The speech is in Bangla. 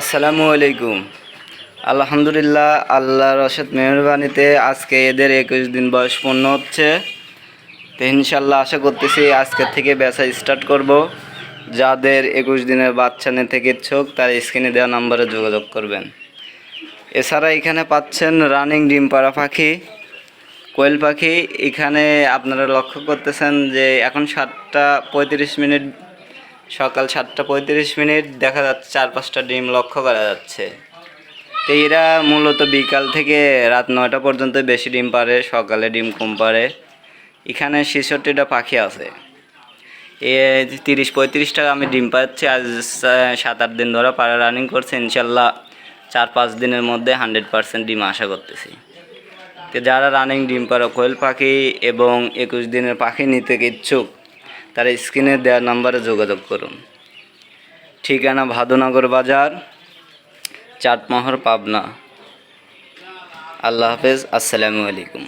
আসসালামু আলাইকুম। আলহামদুলিল্লাহ, আল্লাহর রসদ মেহরবানিতে আজকে এদের একুশ দিন বয়স পূর্ণ হচ্ছে। তো ইনশাল্লাহ আশা করতেছি আজকে থেকে বেচা স্টার্ট করব। যাদের একুশ দিনের বাচ্চা নিতে ইচ্ছুক, তারা স্ক্রিনে দেওয়া নম্বরে যোগাযোগ করবেন। এছাড়া এখানে পাচ্ছেন রানিং ডিম পাড়া পাখি, কোয়েল পাখি। এখানে আপনারা লক্ষ্য করতেছেন যে এখন সাতটা পঁয়ত্রিশ মিনিট সকাল সাতটা পঁয়ত্রিশ মিনিট দেখা যাচ্ছে চার পাঁচটা ডিম লক্ষ্য করা যাচ্ছে। তো এরা মূলত বিকাল থেকে রাত নয়টা পর্যন্ত বেশি ডিম পারে, সকালে ডিম কম পারে। এখানে ছেষট্টিটা পাখি আছে। এ তিরিশ পঁয়ত্রিশটা আমি ডিম পাচ্ছি, আজ সাত আট দিন ধরে পাড়া রানিং করছে, ইনশাল্লাহ চার পাঁচ দিনের মধ্যে হান্ড্রেড পার্সেন্ট ডিম আশা করতেছি। তো যারা রানিং ডিম পাড়া কোয়েল পাখি এবং একুশ দিনের পাখি নিতে ইচ্ছুক তারা স্ক্রিনে দেওয়া নাম্বারে যোগাযোগ করুন। ঠিকানা ভাদনগর বাজার, চাটমহর, পাবনা। আল্লাহ হাফেজ, আসসালামু আলাইকুম।